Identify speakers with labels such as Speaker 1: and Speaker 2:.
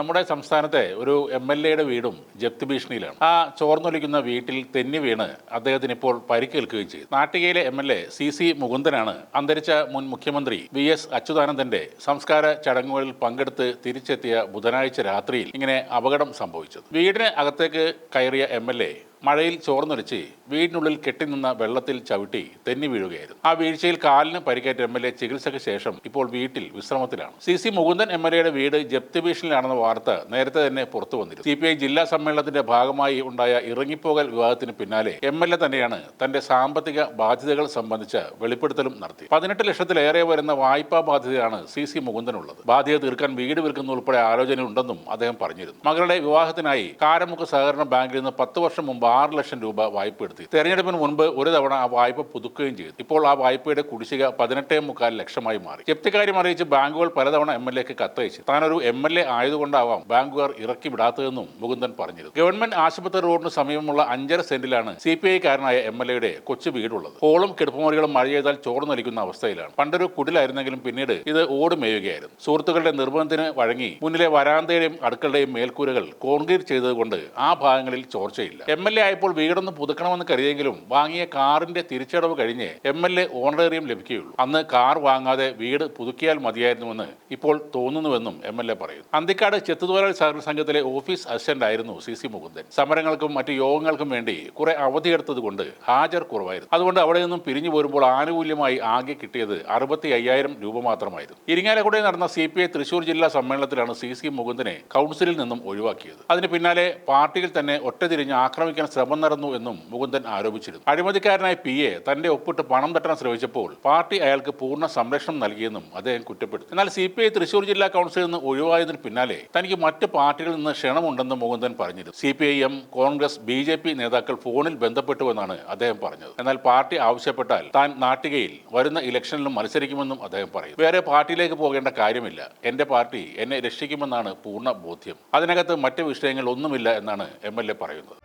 Speaker 1: നമ്മുടെ സംസ്ഥാനത്തെ ഒരു എം എൽ എയുടെ വീടും ജപ്തി ഭീഷണിയിലാണ്. ആ ചോർന്നൊലിക്കുന്ന വീട്ടിൽ തെന്നി വീണ് അദ്ദേഹത്തിന് ഇപ്പോൾ പരിക്കേൽക്കുകയും ചെയ്തു. നാട്ടികയിലെ M L A C C മുകുന്ദനാണ് അന്തരിച്ച മുൻ മുഖ്യമന്ത്രി വി എസ് അച്യുതാനന്ദന്റെ സംസ്കാര ചടങ്ങുകളിൽ പങ്കെടുത്ത് തിരിച്ചെത്തിയ ബുധനാഴ്ച രാത്രിയിൽ ഇങ്ങനെ അപകടം സംഭവിച്ചത്. വീടിന് അകത്തേക്ക് കയറിയ എം എൽ എ മഴയിൽ ചോർന്നൊലിച്ച് വീടിനുള്ളിൽ കെട്ടിനിന്ന വെള്ളത്തിൽ ചവിട്ടി തെന്നി വീഴുകയായിരുന്നു. ആ വീഴ്ചയിൽ കാലിന് പരിക്കേറ്റ എം എൽ എ ചികിത്സയ്ക്ക് ശേഷം ഇപ്പോൾ വീട്ടിൽ വിശ്രമത്തിലാണ്. C C Mukundan M L എയുടെ വീട് ജപ്തി ഭീഷണിയിലാണെന്ന വാർത്ത നേരത്തെ തന്നെ പുറത്തു വന്നിരുന്നു. സി പി ഐ ജില്ലാ സമ്മേളനത്തിന്റെ ഭാഗമായി ഉണ്ടായ ഇറങ്ങിപ്പോകൽ വിവാദത്തിന് പിന്നാലെ എം എൽ എ തന്നെയാണ് തന്റെ സാമ്പത്തിക ബാധ്യതകൾ സംബന്ധിച്ച് വെളിപ്പെടുത്തലും നടത്തി. പതിനെട്ട് ലക്ഷത്തിലേറെ വരുന്ന വായ്പാ ബാധ്യതയാണ് സി സി മുകുന്ദനുള്ളത്. ബാധ്യത തീർക്കാൻ വീട് വിൽക്കുന്ന ഉൾപ്പെടെ ആലോചനയുണ്ടെന്നും അദ്ദേഹം പറഞ്ഞിരുന്നു. മകളുടെ വിവാഹത്തിനായി കാരമുക്ക് സഹകരണ ബാങ്കിൽ നിന്ന് പത്ത് വർഷം മുമ്പ് ആറ് ലക്ഷം രൂപ വായ്പ എടുത്തു. തെരഞ്ഞെടുപ്പിന് മുൻപ് ഒരു തവണ ആ വായ്പ പുതുക്കുകയും ചെയ്തു. ഇപ്പോൾ ആ വായ്പയുടെ കുടിശ്ശിക പതിനെട്ടേ മുക്കാൽ ലക്ഷമായി മാറി. ജപ്തിക്കാര്യം അറിയിച്ച് ബാങ്കുകൾ പലതവണ എം എൽ എക്ക് കത്തയച്ചു. താനൊരു എം എൽ എ ആയതുകൊണ്ടാവാം ബാങ്കുകാർ ഇറക്കി വിടാത്തതെന്നും മുകുന്ദൻ പറഞ്ഞിരുന്നു. ഗവൺമെന്റ് ആശുപത്രി റോഡിന് സമീപമുള്ള അഞ്ചര സെന്റിലാണ് സി പി ഐക്കാരനായ എം എൽ എയുടെ കൊച്ചു വീടുള്ളത്. ഹോളും കിടപ്പുമുറികളും മഴ ചെയ്താൽ ചോർന്നൊലിക്കുന്ന അവസ്ഥയിലാണ്. പണ്ടൊരു കുടിലായിരുന്നെങ്കിലും പിന്നീട് ഇത് ഓട് മേയുകയായിരുന്നു സുഹൃത്തുക്കളുടെ നിർബന്ധത്തിന് വഴങ്ങി മുന്നിലെ വരാന്തയുടെയും അടുക്കളുടെയും മേൽക്കൂരകൾ കോൺക്രീറ്റ് ചെയ്തതുകൊണ്ട് ആ ഭാഗങ്ങളിൽ ചോർച്ചയില്ല. എം എൽ എ ആയപ്പോൾ വീടൊന്ന് പുതുക്കണമെന്ന് കരുതിയെങ്കിലും വാങ്ങിയ കാറിന്റെ തിരിച്ചടവ് കഴിഞ്ഞ് എം എൽ എ ഓണറേറിയം ലഭിക്കുകയുള്ളൂ. അന്ന് കാർ വാങ്ങാതെ വീട് പുതുക്കിയാൽ മതിയായിരുന്നുവെന്ന് ഇപ്പോൾ തോന്നുന്നുവെന്നും എം എൽ എ പറയുന്നു. അന്തിക്കാട് ചെത്തുതോലാളി സഹകരണ സംഘത്തിലെ ഓഫീസ് അസിസ്റ്റന്റ് ആയിരുന്നു സി സി മുകുന്ദൻ. സമരങ്ങൾക്കും മറ്റു യോഗങ്ങൾക്കും വേണ്ടി കുറെ അവധിയെടുത്തത് കൊണ്ട് ഹാജർ കുറവായിരുന്നു. അതുകൊണ്ട് അവിടെ നിന്നും പിരിഞ്ഞു പോരുമ്പോൾ ആനുകൂല്യമായി ആകെ കിട്ടിയത് അറുപത്തി അയ്യായിരം രൂപ മാത്രമായിരുന്നു. ഇരിങ്ങാലക്കുടയിൽ നടന്ന സി പി ഐ തൃശൂർ ജില്ലാ സമ്മേളനത്തിലാണ് സി സി മുകുന്ദനെ കൗൺസിലിൽ നിന്നും ഒഴിവാക്കിയത്. അതിന് പിന്നാലെ പാർട്ടിയിൽ തന്നെ ഒറ്റതിരിഞ്ഞ് ആക്രമിക്കാൻ ശ്രമം നടന്നു എന്നും മുകുന്ദൻ ആരോപിച്ചിരുന്നു. അഴിമതിക്കാരനായ പി എ തന്റെ ഒപ്പിട്ട് പണം തട്ടാൻ ശ്രമിച്ചപ്പോൾ പാർട്ടി അയാൾക്ക് പൂർണ സംരക്ഷണം നൽകിയെന്നും അദ്ദേഹം കുറ്റപ്പെടുത്തി എന്നാൽ സി പി ഐ തൃശൂർ ജില്ലാ കൗൺസിലിൽ നിന്ന് ഒഴിവായതിന് പിന്നാലെ തനിക്ക് മറ്റ് പാർട്ടികളിൽ നിന്ന് ക്ഷണമുണ്ടെന്ന് മുകുന്ദൻ പറഞ്ഞിരുന്നു. C P I M Congress B J P നേതാക്കൾ ഫോണിൽ ബന്ധപ്പെട്ടുവെന്നാണ് അദ്ദേഹം പറഞ്ഞത്. എന്നാൽ പാർട്ടി ആവശ്യപ്പെട്ടാൽ താൻ നാട്ടികയിൽ വരുന്ന ഇലക്ഷനിലും മത്സരിക്കുമെന്നും അദ്ദേഹം പറയും വേറെ പാർട്ടിയിലേക്ക് പോകേണ്ട കാര്യമില്ല. എന്റെ പാർട്ടി എന്നെ രക്ഷിക്കുമെന്നാണ് പൂർണ ബോധ്യം. അതിനകത്ത് മറ്റ് വിഷയങ്ങൾ ഒന്നുമില്ല എന്നാണ് എം എൽ എ പറയുന്നത്.